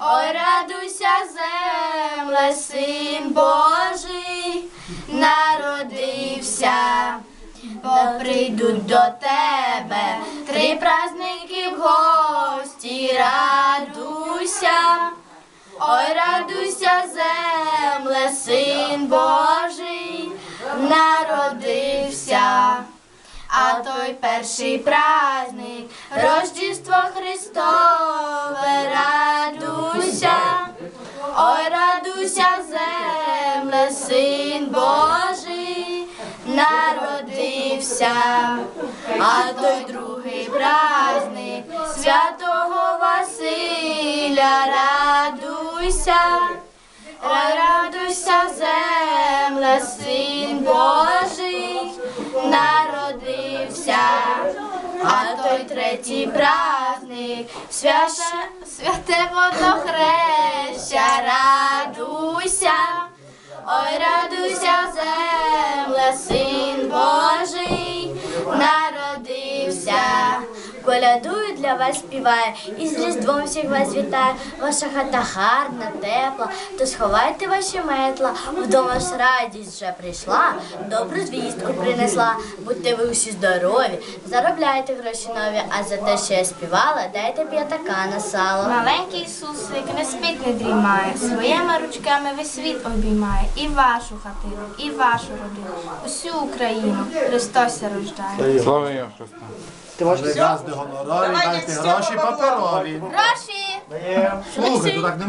Ой, радуйся, земле, син Божий, народився, бо прийдуть до тебе три праздники в гості, радуйся. Ой, радуйся, земле, син Божий, народився. А той перший праздник, Рождество Христове, ой, радуйся, земле, син Божий, народився, а той другий праздник, святого Василя, радуйся. Радуйся, земле, син Божий, народився, а той третій праздник, святе водохреща, радуйся, ой, радуйся, земле, син Колядую для вас співаю, і з Різдвом всіх вас вітаю. Ваша хата гарна, тепла, то сховайте ваші метла. Вдома ж радість вже прийшла, добру звістку принесла. Будьте ви усі здорові, заробляйте гроші нові, а за те, що я співала, дайте п'ятака на сало. Маленький Ісусик не спить, не дрімає, своїми ручками весь світ обіймає. І вашу хатину, і вашу родину, усю Україну Христос рождає. Слава Ісусу можеш. Газди гонорові, дайте гроші паперові. Гроші! Слухай, то так не